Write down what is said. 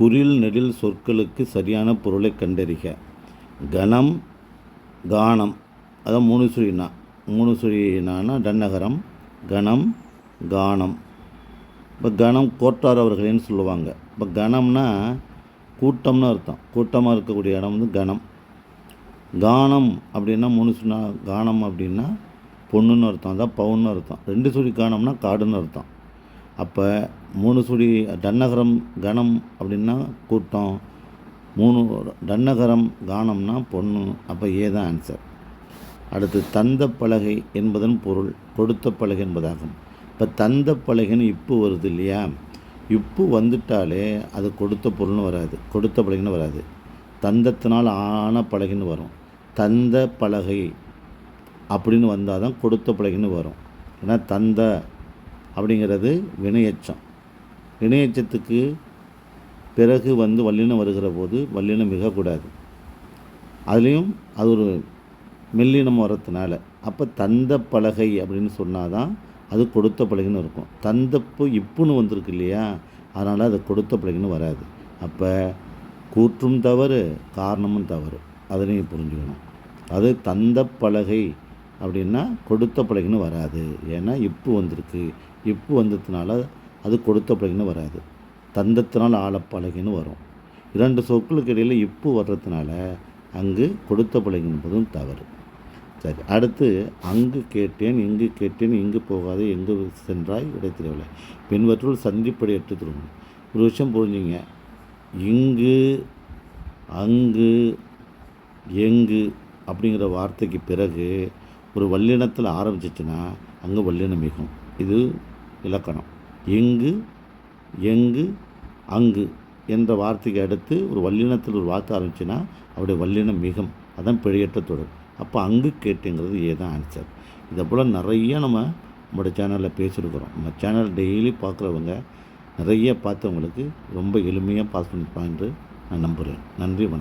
குறில் நெடில் சொற்களுக்கு சரியான பொருளை கண்டறிக. கணம் கானம் அதான் மூணு சுழினா மூணு சுழினானா டன்னகரம் கணம் கானம் இப்போ கணம் கோட்டார் அவர்களேன்னு சொல்லுவாங்க. இப்போ கணம்னா கூட்டம்னு அர்த்தம். கூட்டமாக இருக்கக்கூடிய இடம் வந்து கணம். கானம் அப்படின்னா மூணு சொன்னா கானம் அப்படின்னா பொண்ணுன்னு அர்த்தம். அதான் பவுன்னு அர்த்தம். ரெண்டு சுழி காணம்னா காடுன்னு அர்த்தம். அப்போ மூணு சுடி டன்னகரம் கணம் அப்படின்னா கூட்டம் மூணு டன்னகரம் கானம்னா பொண்ணு அப்போ ஏ தான் ஆன்சர் அடுத்து தந்த பலகை என்பதன் பொருள் கொடுத்த பலகை என்பதாகும். இப்போ தந்த பலகைன்னு இப்பு வருது இல்லையா? இப்பு வந்துட்டாலே அது கொடுத்த பொருள்னு வராது கொடுத்த பலகைன்னு வராது. தந்தத்தினால் ஆன பலகைன்னு வரும். தந்த பலகை அப்படின்னு வந்தால் தான் கொடுத்த பலகைன்னு வரும். ஏன்னா தந்த அப்படிங்கிறது வினையச்சம். வினையச்சத்துக்கு பிறகு வந்து வல்லினம் வருகிற போது வல்லினம் மிகக்கூடாது. அதுலேயும் அது ஒரு மெல்லினம் வரத்துனால. அப்போ தந்த பலகை அப்படின்னு சொன்னால் தான் அது கொடுத்த பலகைன்னு இருக்கும். தந்தப்பு இப்புன்னு வந்திருக்கு இல்லையா? அதனால் அது கொடுத்த பலகைன்னு வராது. அப்போ கூற்றும் தவறு காரணமும் தவறு. அதனையும் புரிஞ்சுக்கணும். அது தந்த பலகை அப்படின்னா கொடுத்த பலகைன்னு வராது. ஏன்னா இப்பு வந்திருக்கு. இப்பு வந்ததுனால அது கொடுத்த பழகின்னு வராது. தந்தத்தினால் ஆழப்பழகின்னு வரும். இரண்டு சொற்களுக்கு இடையில் இப்பு வர்றதுனால அங்கு கொடுத்த பழகின்பதும் தவறு. சரி அடுத்து அங்கு கேட்டேன் இங்கு கேட்டேன் இங்கு போகாது எங்கு சென்றாய் இடைத்திரவில்லை பின்வற்றுள் சந்திப்படி எட்டு திரும்பணும் ஒரு விஷயம் புரிஞ்சுங்க. இங்கு அங்கு எங்கு அப்படிங்கிற வார்த்தைக்கு பிறகு ஒரு வல்லினத்தில் ஆரம்பிச்சிச்சுன்னா அங்கே வல்லினம் மிகும். இது இலக்கணம். எங்கு எங்கு அங்கு என்ற வார்த்தைக்கு அடுத்து ஒரு வல்லினத்தில் ஒரு வார்த்தை ஆரம்பிச்சுன்னா அவருடைய வல்லினம் மிகும் அதான் பிழையற்ற தொடர். அப்போ அங்கு கேட்டுங்கிறது ஏதான் ஆன்சர் இதை போல் நிறைய நம்ம நம்மளோட சேனலில் பேசியிருக்கிறோம் நம்ம சேனல் டெய்லி பார்க்குறவங்க நிறைய பார்த்தவங்களுக்கு ரொம்ப எளிமையாக பாஸ் பண்ணிப்பாங்க என்று நான் நம்புகிறேன் நன்றி வணக்கம்.